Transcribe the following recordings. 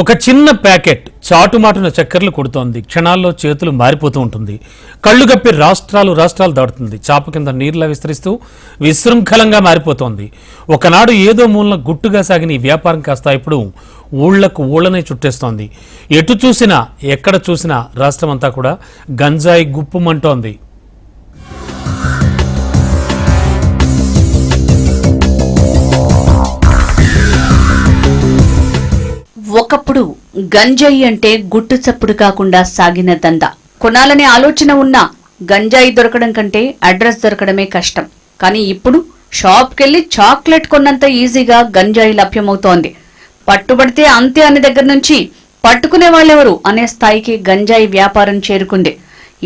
ఒక చిన్న ప్యాకెట్ చాటుమాటున చక్కెరలు కొడుతోంది. క్షణాల్లో చేతులు మారిపోతూ ఉంటుంది. కళ్ళు గప్పి రాష్ట్రాలు రాష్ట్రాలు దాటుతుంది. చాప కింద నీర్లా విస్తరిస్తూ విశృంఖలంగా మారిపోతోంది. ఒకనాడు ఏదో మూలన గుట్టుగా సాగిన ఈ వ్యాపారం కాస్త ఇప్పుడు ఊళ్ళకు ఊళ్ళనే చుట్టేస్తోంది. ఎటు చూసినా ఎక్కడ చూసినా రాష్ట్రమంతా కూడా గంజాయి గుప్పుమంటోంది. ఒకప్పుడు గంజాయి అంటే గుట్టు చప్పుడు కాకుండా సాగిన దంద. కొనాలనే ఆలోచన ఉన్నా గంజాయి దొరకడం కంటే అడ్రస్ దొరకడమే కష్టం. కానీ ఇప్పుడు షాప్కెళ్ళి చాక్లెట్ కొన్నంత ఈజీగా గంజాయి లభ్యమవుతోంది. పట్టుబడితే అంతే అనే దగ్గర నుంచి పట్టుకునే వాళ్ళెవరు అనే స్థాయికి గంజాయి వ్యాపారం చేరుకుంది.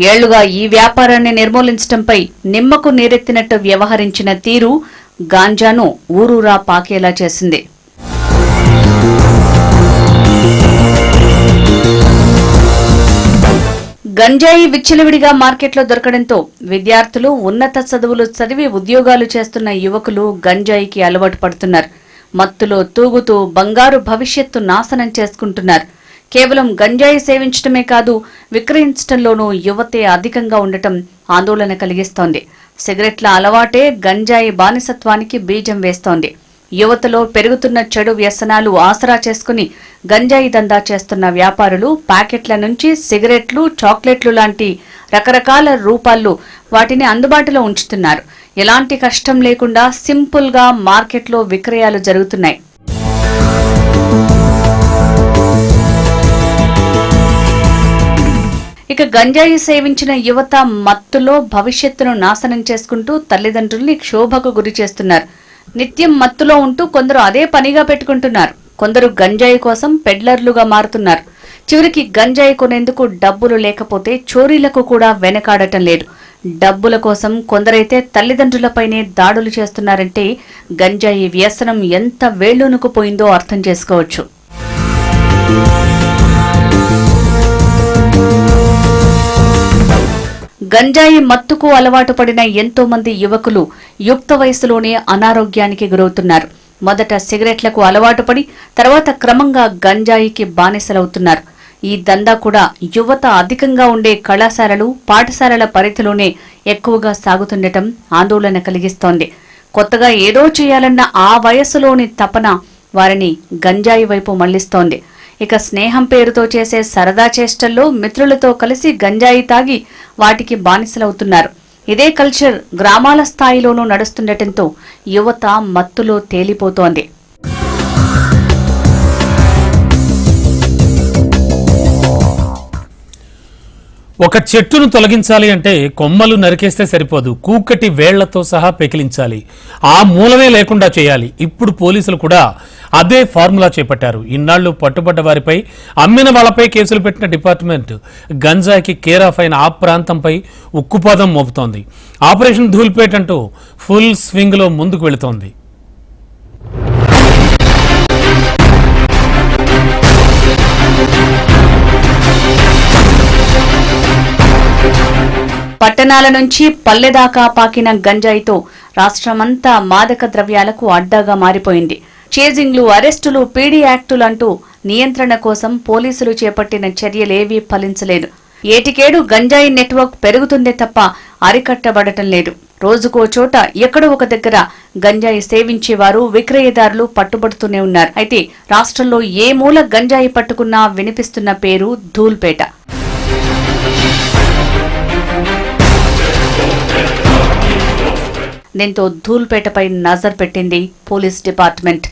ఏళ్ళుగా ఈ వ్యాపారాన్ని నిర్మూలించడంపై నిమ్మకు నీరెత్తినట్టు వ్యవహరించిన తీరు గాంజాను ఊరూరా పాకేలా చేసింది. గంజాయి విచ్చలవిడిగా మార్కెట్లో దొరకడంతో విద్యార్థులు ఉన్నత చదువులు చదివి ఉద్యోగాలు చేస్తున్న యువకులు గంజాయికి అలవాటు పడుతున్నారు. మత్తులో తూగుతూ బంగారు భవిష్యత్తు నాశనం చేసుకుంటున్నారు. కేవలం గంజాయి సేవించడమే కాదు విక్రయించడంలోనూ యువతే అధికంగా ఉండటం ఆందోళన కలిగిస్తోంది. సిగరెట్ల అలవాటే గంజాయి బానిసత్వానికి బీజం వేస్తోంది. యువతలో పెరుగుతున్న చెడు వ్యసనాలు ఆసరా చేసుకుని గంజాయి దందా చేస్తున్న వ్యాపారులు ప్యాకెట్ల నుంచి సిగరెట్లు చాక్లెట్లు లాంటి రకరకాల రూపాల్లో వాటిని అందుబాటులో ఉంచుతున్నారు. ఎలాంటి కష్టం లేకుండా సింపుల్గా మార్కెట్లో విక్రయాలు జరుగుతున్నాయి. ఇక గంజాయి సేవించిన యువత మత్తులో భవిష్యత్తును నాశనం చేసుకుంటూ తల్లిదండ్రుల్ని క్షోభకు గురి చేస్తున్నారు. నిత్యం మత్తులో ఉంటూ కొందరు అదే పనిగా పెట్టుకుంటున్నారు. కొందరు గంజాయి కోసం పెడ్లర్లుగా మారుతున్నారు. చివరికి గంజాయి కొనేందుకు డబ్బులు లేకపోతే చోరీలకు కూడా వెనకాడటం లేదు. డబ్బుల కోసం కొందరైతే తల్లిదండ్రులపైనే దాడులు చేస్తున్నారంటే గంజాయి వ్యసనం ఎంత వేళ్ళూనుకుపోయిందో అర్థం చేసుకోవచ్చు. గంజాయి మత్తుకు అలవాటు పడిన ఎంతో మంది యువకులు యుక్త వయసులోనే అనారోగ్యానికి గురవుతున్నారు. మొదట సిగరెట్లకు అలవాటు పడి తర్వాత క్రమంగా గంజాయికి బానిసలవుతున్నారు. ఈ దందా కూడా యువత అధికంగా ఉండే కళాశాలలు పాఠశాలల పరిధిలోనే ఎక్కువగా సాగుతుండటం ఆందోళన కలిగిస్తోంది. కొత్తగా ఏదో చేయాలన్న ఆ వయస్సులోని తపన వారిని గంజాయి వైపు మళ్ళిస్తోంది ఇక స్నేహం పేరుతో చేసే సరదా చేష్టల్లో మిత్రులతో కలిసి గంజాయి తాగి వాటికి బానిసలవుతున్నారు. ఇదే కల్చర్ గ్రామాల స్థాయిలోనూ నడుస్తుండటంతో యువత మత్తులో తేలిపోతోంది. ఒక చెట్టును తొలగించాలి అంటే కొమ్మలు నరికేస్తే సరిపోదు. కూకటి వేళ్ళతో సహా పెకిలించాలి. ఆ మూలమే లేకుండా చేయాలి. ఇప్పుడు పోలీసులు కూడా అదే ఫార్ములా చేపట్టారు. ఇన్నాళ్ళు పట్టుబడ్డ వారిపై అమ్మిన వాళ్ళపై కేసులు పెట్టిన డిపార్ట్మెంట్ గంజాయికి కేర్ ఆఫ్ అయిన ఆ ప్రాంతంపై ఉక్కుపాదం మోపుతోంది. ఆపరేషన్ ధూల్పేట్ అంటూ ఫుల్ స్వింగ్లో ముందుకు వెళుతోంది. పట్టణాల నుంచి పల్లెదాకా పాకిన గంజాయితో రాష్ట్రమంతా మాదక ద్రవ్యాలకు అడ్డాగా మారిపోయింది. చేజింగ్లు అరెస్టులు పీడీ యాక్టులంటూ నియంత్రణ కోసం పోలీసులు చేపట్టిన చర్యలేవీ ఫలించలేదు. ఏటికేడు గంజాయి నెట్వర్క్ పెరుగుతుందే తప్ప అరికట్టబడటం లేదు. రోజుకో చోట ఎక్కడో ఒక దగ్గర గంజాయి సేవించేవారు విక్రయదారులు పట్టుబడుతూనే ఉన్నారు. అయితే రాష్ట్రంలో ఏ మూల గంజాయి పట్టుకున్నా వినిపిస్తున్న పేరు ధూల్పేట. దీంతో ధూల్పేటపై నజర్ పెట్టింది పోలీస్ డిపార్ట్మెంట్.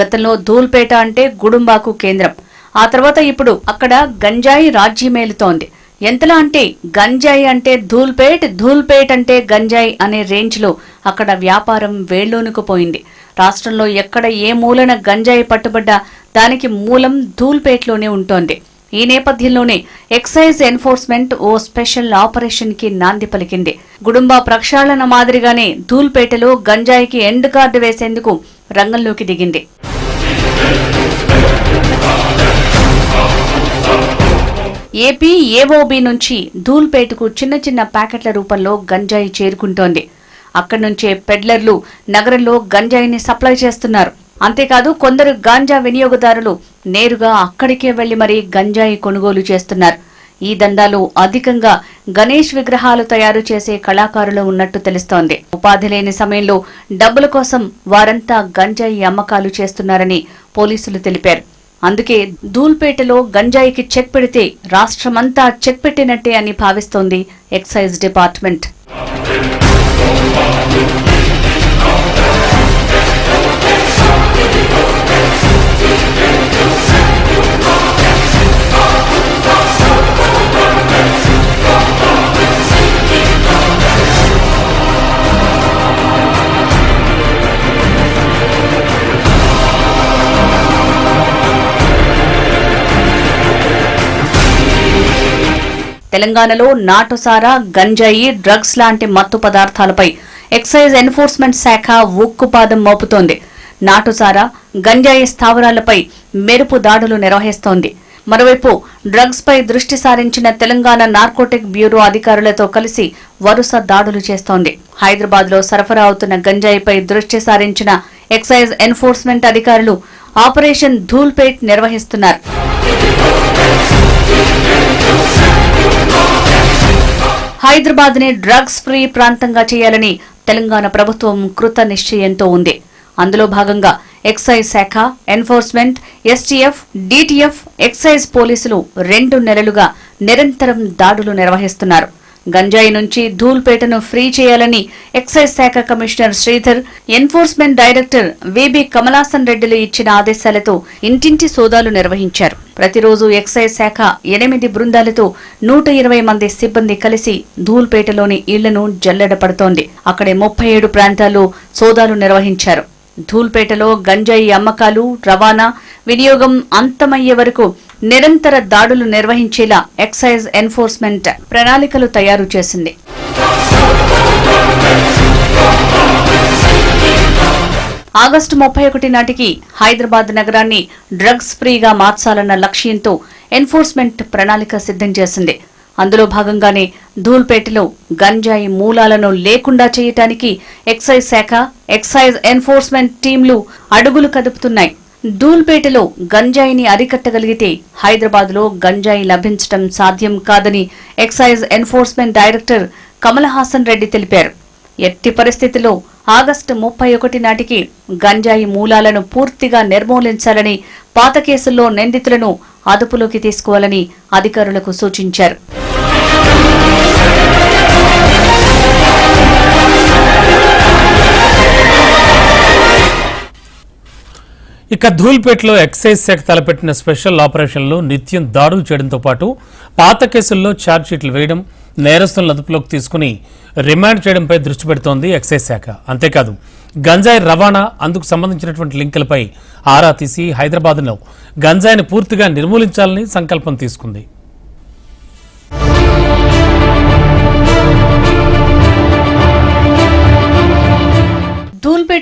గతంలో ధూల్పేట అంటే గుడుంబాకు కేంద్రం. ఆ తర్వాత ఇప్పుడు అక్కడ గంజాయి రాజ్యమేలుతోంది ఎంతలా అంటే గంజాయి అంటే ధూల్పేట్ ధూల్పేట్ అంటే గంజాయి అనే రేంజ్లో అక్కడ వ్యాపారం వేళ్ళోనుకుపోయింది రాష్ట్రంలో ఎక్కడ ఏ మూలన గంజాయి పట్టుబడ్డా దానికి మూలం ధూల్పేట్లోనే ఉంటోంది. ఈ నేపథ్యంలోనే ఎక్సైజ్ ఎన్ఫోర్స్మెంట్ ఓ స్పెషల్ ఆపరేషన్కి నాంది పలికింది. గుడుంబా ప్రక్షాళన మాదిరిగానే ధూల్పేటలో గంజాయికి ఎండ్ కార్డు వేసేందుకు రంగంలోకి దిగింది. ఏపీ ఏఓబి నుంచి ధూల్పేటకు చిన్న చిన్న ప్యాకెట్ల రూపంలో గంజాయి చేరుకుంటోంది. అక్కడి నుంచే పెడ్లర్లు నగరంలో గంజాయిని సప్లై చేస్తున్నారు. అంతేకాదు కొందరు గాంజా వినియోగదారులు నేరుగా అక్కడికే వెళ్ళి మరీ గంజాయి కొనుగోలు చేస్తున్నారు. ఈ దండాలు అధికంగా గణేష్ విగ్రహాలు తయారు చేసే కళాకారులు ఉన్నట్టు తెలుస్తోంది. ఉపాధి లేని సమయంలో డబ్బుల కోసం వారంతా గంజాయి అమ్మకాలు చేస్తున్నారని పోలీసులు తెలిపారు. అందుకే ధూల్పేటలో గంజాయికి చెక్ పెడితే రాష్ట్రమంతా చెక్ పెట్టినట్టే అని భావిస్తోంది ఎక్సైజ్ డిపార్ట్మెంట్. తెలంగాణలో నాటుసారా గంజాయి డ్రగ్స్ లాంటి మత్తు పదార్థాలపై ఎక్సైజ్ ఎన్ఫోర్స్మెంట్ శాఖ ఉక్కుపాదం మోపుతోంది. నాటుసారా గంజాయి స్థావరాలపై మెరుపు దాడులు నిర్వహిస్తోంది. మరోవైపు డ్రగ్స్ పై దృష్టి సారించిన తెలంగాణ నార్కోటిక్ బ్యూరో అధికారులతో కలిసి వరుస దాడులు చేస్తోంది. హైదరాబాద్లో సరఫరా అవుతున్న గంజాయిపై దృష్టి సారించిన ఎక్సైజ్ ఎన్ఫోర్స్మెంట్ అధికారులు ఆపరేషన్ ధూల్పేట్ నిర్వహిస్తున్నారు. హైదరాబాద్ని డ్రగ్స్ ఫ్రీ ప్రాంతంగా చేయాలని తెలంగాణ ప్రభుత్వం కృత నిశ్చయంతో ఉంది. అందులో భాగంగా ఎక్సైజ్ శాఖ ఎన్ఫోర్స్మెంట్ ఎస్టీఎఫ్ డిటిఎఫ్ ఎక్సైజ్ పోలీసులు రెండు నెలలుగా నిరంతరం దాడులు నిర్వహిస్తున్నారు. గంజాయి నుంచి ధూల్పేటను ఫ్రీ చేయాలని ఎక్సైజ్ శాఖ commissioner Sridhar enforcement director VB Kamalasan రెడ్డిలు ఇచ్చిన ఆదేశాలతో ఇంటింటి సోదాలు నిర్వహించారు. ప్రతిరోజు ఎక్సైజ్ శాఖ ఎనిమిది బృందాలతో నూట ఇరవై మంది సిబ్బంది కలిసి ధూల్పేటలోని ఇళ్ళను జల్లెడపడుతోంది. అక్కడే ముప్పై ఏడు ప్రాంతాల్లో సోదాలు నిర్వహించారు. ధూల్పేటలో గంజాయి అమ్మకాలు రవాణా వినియోగం అంతమయ్యే వరకు నిరంతర దాడులు నిర్వహించేలా ఎక్సైజ్ ఎన్ఫోర్స్మెంట్ ప్రణాళికలు తయారు చేసింది. ఆగస్టు ముప్పై ఒకటి నాటికి హైదరాబాద్ నగరాన్ని డ్రగ్స్ ఫ్రీగా మార్చాలన్న లక్ష్యంతో ఎన్ఫోర్స్మెంట్ ప్రణాళిక సిద్ధం చేసింది. అందులో భాగంగానే ధూల్పేటలో గంజాయి మూలాలను లేకుండా చేయటానికి ఎక్సైజ్ శాఖ ఎక్సైజ్ ఎన్ఫోర్స్మెంట్ టీంలు అడుగులు కదుపుతున్నాయి. దూల్పేటలో గంజాయిని అరికట్టగలిగితే హైదరాబాద్లో గంజాయి లభించడం సాధ్యం కాదని excise enforcement director Kamal Haasan Reddy తెలిపారు. ఎట్టి పరిస్థితిలో ఆగస్టు ముప్పై ఒకటి నాటికి గంజాయి మూలాలను పూర్తిగా నిర్మూలించాలని పాత కేసుల్లో నిందితులను అదుపులోకి తీసుకోవాలని అధికారులకు సూచించారు. ఇక ధూల్పేటలో ఎక్సైజ్ శాఖ తలపెట్టిన స్పెషల్ ఆపరేషన్లు నిత్యం దాడులు చేయడంతో పాటు పాత కేసుల్లో ఛార్జ్షీట్లు వేయడం నేరస్తులను అదుపులోకి తీసుకుని రిమాండ్ చేయడంపై దృష్టి పెడుతోంది ఎక్సైజ్ శాఖ. అంతేకాదు గంజాయి రవాణా అందుకు సంబంధించినటువంటి లింకులపై ఆరా తీసి హైదరాబాద్లో గంజాయిని పూర్తిగా నిర్మూలించాలని సంకల్పం తీసుకుంది.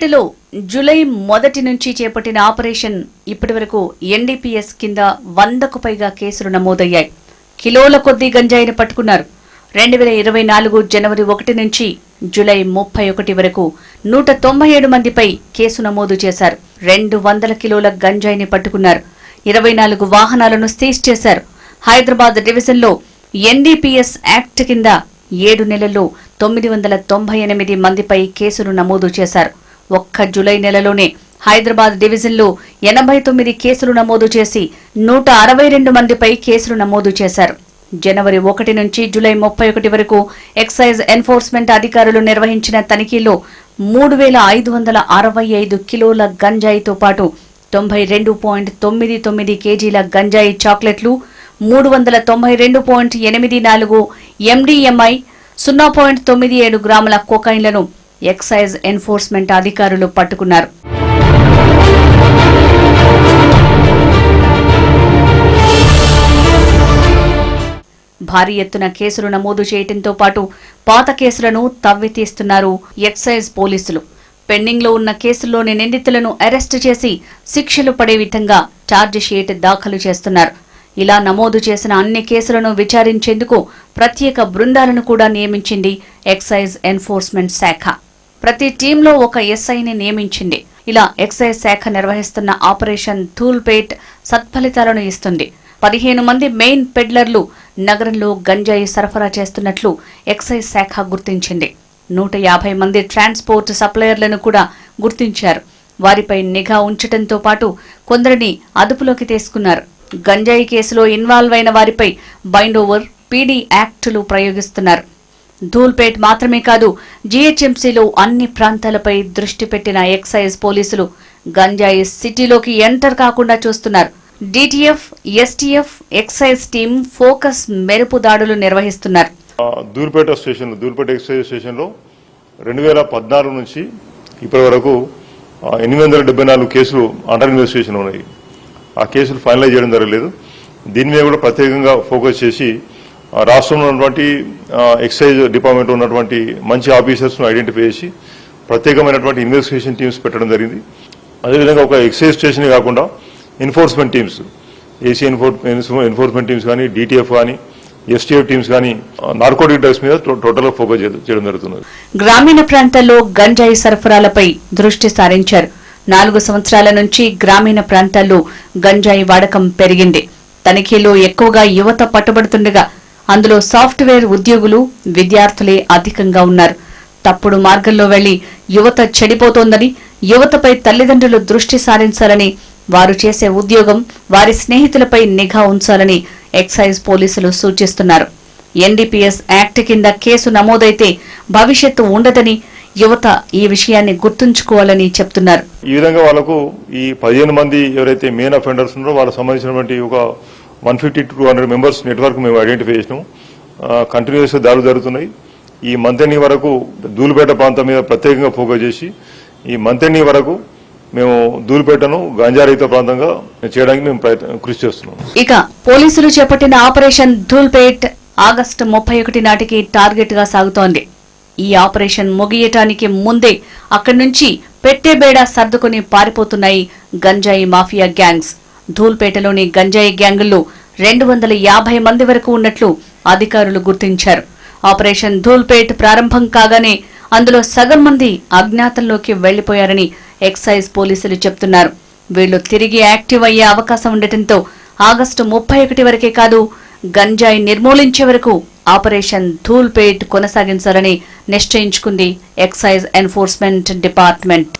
ధూల్పేటలో జూలై మొదటి నుంచి చేపట్టిన ఆపరేషన్ ఇప్పటివరకు ఎన్డీపీఎస్ కింద వందకు పైగా కేసులు నమోదయ్యాయి. కిలోల కొద్దీ గంజాయిని పట్టుకున్నారు. రెండు వేల ఇరవై నాలుగు జనవరి ఒకటి నుంచి జూలై ముప్పై ఒకటి వరకు నూట తొంభై ఏడు మందిపై కేసు నమోదు చేశారు. రెండు వందల కిలోల గంజాయిని పట్టుకున్నారు. ఇరవై నాలుగు వాహనాలను సీజ్ చేశారు. హైదరాబాద్ డివిజన్లో ఎన్డీపీఎస్ యాక్ట్ కింద ఏడు నెలల్లో తొమ్మిది వందల తొంభై ఎనిమిది మందిపై కేసులు నమోదు చేశారు. ఒక్క జులై నెలలోనే హైదరాబాద్ డివిజన్లో ఎనభై తొమ్మిది కేసులు నమోదు చేసి నూట అరవై రెండు మందిపై కేసులు నమోదు చేశారు. జనవరి ఒకటి నుంచి జూలై ముప్పై ఒకటి వరకు ఎక్సైజ్ ఎన్ఫోర్స్మెంట్ అధికారులు నిర్వహించిన తనిఖీలో మూడు వేల ఐదు వందల అరవై ఐదు కిలోల గంజాయితో పాటు తొంభై రెండు పాయింట్ తొమ్మిది తొమ్మిది కేజీల గంజాయి చాక్లెట్లు మూడు వందల తొంభై రెండు పాయింట్ ఎనిమిది నాలుగు ఎండిఎంఐ సున్నా పాయింట్ తొమ్మిది ఏడు గ్రాముల కోకైన్లను ఎక్సైజ్ ఎన్ఫోర్స్మెంట్ అధికారులు పట్టుకున్నారు. భారీ ఎత్తున కేసులు నమోదు చేయడంతో పాటు పాత కేసులను తవ్వితీస్తున్నారు ఎక్సైజ్ పోలీసులు. పెండింగ్లో ఉన్న కేసుల్లోని నిందితులను అరెస్టు చేసి శిక్షలు పడే విధంగా ఛార్జ్ షీట్ దాఖలు చేస్తున్నారు. ఇలా నమోదు చేసిన అన్ని కేసులను విచారించేందుకు ప్రత్యేక బృందాలను కూడా నియమించింది ఎక్సైజ్ ఎన్ఫోర్స్మెంట్ శాఖ. ప్రతి టీంలో ఒక ఎస్ఐని నియమించింది. ఇలా ఎక్సైజ్ శాఖ నిర్వహిస్తున్న ఆపరేషన్ ధూల్పేట్ సత్ఫలితాలను ఇస్తుంది. పదిహేను మంది మెయిన్ పెడ్లర్లు నగరంలో గంజాయి సరఫరా చేస్తున్నట్లు ఎక్సైజ్ శాఖ గుర్తించింది. నూట యాభై మంది ట్రాన్స్పోర్ట్ సప్లయర్లను కూడా గుర్తించారు. వారిపై నిఘా ఉంచటంతో పాటు కొందరిని అదుపులోకి తీసుకున్నారు. గంజాయి కేసులో ఇన్వాల్వ్ అయిన వారిపై బైండ్ ఓవర్ పీడీ యాక్టులు ప్రయోగిస్తున్నారు. ధూల్పేట్ మాత్రమే కాదు జీహెచ్ఎంసీలో అన్ని ప్రాంతాలపై దృష్టి పెట్టిన ఎక్సైజ్ పోలీసులు గంజాయి సిటీలోకి ఎంటర్ కాకుండా చూస్తున్నారు. DTF STF excise team focus మెరుపు దాడులు నిర్వహిస్తున్నారు. దూర్పేట స్టేషన్ దూర్పేట ఎక్సైజ్ స్టేషన్లో రెండు వేల పద్నాలుగు నుంచి ఇప్పటి వరకు ఎనిమిది వందల డెబ్బై నాలుగు కేసులు అండర్ ఇన్వెస్టిగేషన్ ఉన్నాయి. ఆ కేసులు ఫైనలైజ్ చేయడం జరగలేదు. దీని మీద కూడా ప్రత్యేకంగా ఫోకస్ చేసి రాష్ట్రంలో ఉన్నటువంటి ఎక్సైజ్ డిపార్ట్మెంట్ ఉన్నటువంటి మంచి ఆఫీసర్స్ను ఐడెంటిఫై చేసి ప్రత్యేకమైనటువంటి ఇన్వెస్టిగేషన్ టీమ్స్ పెట్టడం జరిగింది. అదేవిధంగా ఒక ఎక్సైజ్ స్టేషన్ కాకుండా enforcement teams AC enforcement teams కానీ డిటిఎఫ్ కానీ ఎస్టీఎఫ్ టీమ్స్ కానీ నార్కోటిక్ డ్రగ్స్ మీద టోటల్ ఫోకస్ చేయడం- చేయడం జరుగుతున్నది. గ్రామీణ ప్రాంతాల్లో గంజాయి సరఫరాలపై దృష్టి సారించారు. నాలుగు సంవత్సరాల నుంచి గ్రామీణ ప్రాంతాల్లో గంజాయి వాడకం పెరిగింది. తనిఖీలో ఎక్కువగా యువత పట్టుబడుతుండగా అందులో సాఫ్ట్వేర్ ఉద్యోగులు విద్యార్థులే అధికంగా ఉన్నారు. తప్పుడు మార్గంలో వెళ్ళి యువత చెడిపోతోందని యువతపై తల్లిదండ్రులు దృష్టి సారించాలని వారు చేసే ఉద్యోగం వారి స్నేహితులపై నిఘా ఉంచాలని ఎక్సైజ్ పోలీసులు సూచిస్తున్నారు. ఎన్డీపీఎస్ యాక్ట్ కింద కేసు నమోదైతే భవిష్యత్తు ఉండదని యువత ఈ విషయాన్ని గుర్తుంచుకోవాలని చెప్తున్నారు. ఈ విధంగా వాళ్ళకు ఈ పదిహేను మంది ఎవరైతే మెయిన్ అఫెండర్స్ ఉన్నారో వాళ్ళకి సంబంధించినటువంటి ఒక one fifty two hundred members network మేము ఐడెంటిఫై చేసినాం. కంటిన్యూస్ దాడులు జరుగుతున్నాయి. ఈ మంతెని వరకు దూలుపేట ప్రాంతం మీద ప్రత్యేకంగా ఫోకస్ చేసి ఈ మంతెని వరకు మేము దూలుపేటను గాంజారహిత ప్రాంతంగా చేయడానికి మేము ప్రయత్నం కృషి చేస్తున్నాం. ఇక పోలీసులు చేపట్టిన ఆపరేషన్ ధూల్పేట్ ఆగస్టు ముప్పై ఒకటి నాటికి టార్గెట్గా సాగుతోంది. ఈ ఆపరేషన్ ముగియటానికి ముందే అక్కడి నుంచి పెట్టేబేడా సర్దుకుని పారిపోతున్నాయి గంజాయి మాఫియా గ్యాంగ్స్. ధూల్పేటలోని గంజాయి గ్యాంగుల్లో రెండు వందల యాభై మంది వరకు ఉన్నట్లు అధికారులు గుర్తించారు. ఆపరేషన్ ధూల్పేట్ ప్రారంభం కాగానే అందులో సగం మంది అజ్ఞాతంలోకి వెళ్ళిపోయారని ఎక్సైజ్ పోలీసులు చెప్తున్నారు. వీళ్ళు తిరిగి యాక్టివ్ అయ్యే అవకాశం ఉండటంతో ఆగస్టు ముప్పై ఒకటి వరకే కాదు గంజాయి నిర్మూలించే వరకు ఆపరేషన్ ధూల్పేట్ కొనసాగించాలని నిశ్చయించుకుంది ఎక్సైజ్ ఎన్ఫోర్స్మెంట్ డిపార్ట్మెంట్.